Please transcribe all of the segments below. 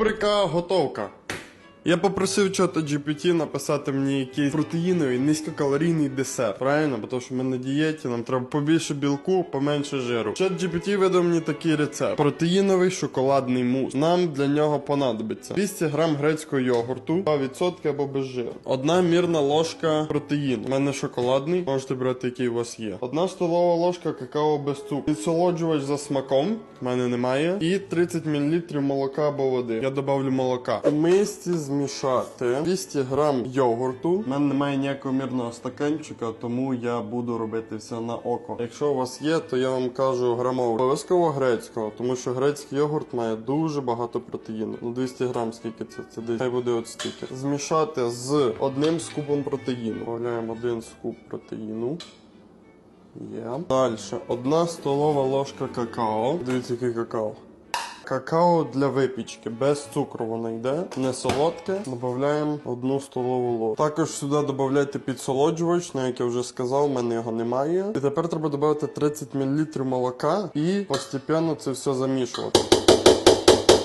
Por cá, Rotoca. Я попросив чата GPT написати мені якийсь протеїновий низькокалорійний десерт. Правильно? Бо то, що ми на дієті, нам треба побільше білку, поменше жиру. Чат GPT видав мені такий рецепт: протеїновий шоколадний мус. Нам для нього понадобиться 200 грам грецького йогурту, 2% або без жиру. Одна мірна ложка протеїну. У мене шоколадний, можете брати, який у вас є. Одна столова ложка какао без цукру. Підсолоджувач за смаком. в мене немає. І 30 мл молока або води. Я добавлю молока. У мисці змішати 200 грам йогурту. У мене немає ніякого мірного стаканчика, тому я буду робити все на око. Якщо у вас є, то я вам кажу грамово. Обов'язково грецького, тому що грецький йогурт має дуже багато протеїну. Ну 200 грам скільки це? Це десь хай буде от стільки. Змішати з одним скупом протеїну. Додаємо один скуп протеїну. Є. Далі. Одна столова ложка какао. Дивіться, який какао. Какао для випічки, без цукру воно йде, не солодке. Додаємо одну столову ложку. Також сюди додайте підсолоджувач, на як я вже сказав, в мене його немає. І тепер треба додати 30 мл молока і постепенно це все замішувати.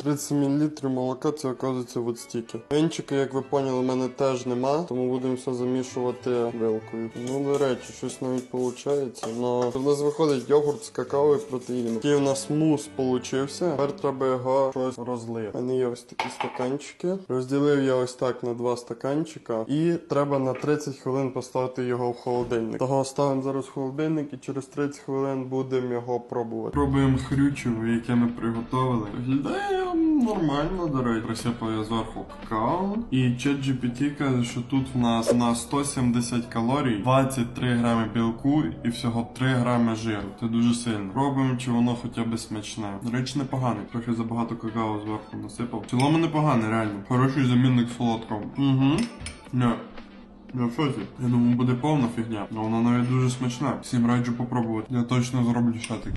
30 мл молока це оказується от стільки. Венчика, як ви поняли, в мене теж нема, тому будемо все замішувати вилкою. Ну, до речі, щось навіть виходить. Но у нас виходить йогурт з какао і протеїном. Такий у нас мус получився. Тепер треба його щось розлити. У мене є ось такі стаканчики. Розділив я ось так на два стаканчика. І треба на 30 хвилин поставити його в холодильник. Того ставимо зараз в холодильник і через 30 хвилин будемо його пробувати. Пробуємо хрючево, яке ми приготували. Виглядає нормально, до речі. Присипав я зверху какао. І ChatGPT каже, що тут в нас на 170 калорій, 23 грами білку і всього 3 грами жиру. Це дуже сильно. Пробуємо, чи воно хоча б смачне. До речі, непогане. Трохи забагато какао зверху насипав. В цілому непогане, реально. Хороший замінник солодкого. Угу. Не. Я в шоці. Я думаю, буде повна фігня, але вона навіть дуже смачна. Всім раджу попробувати. Я точно зроблю ще таке.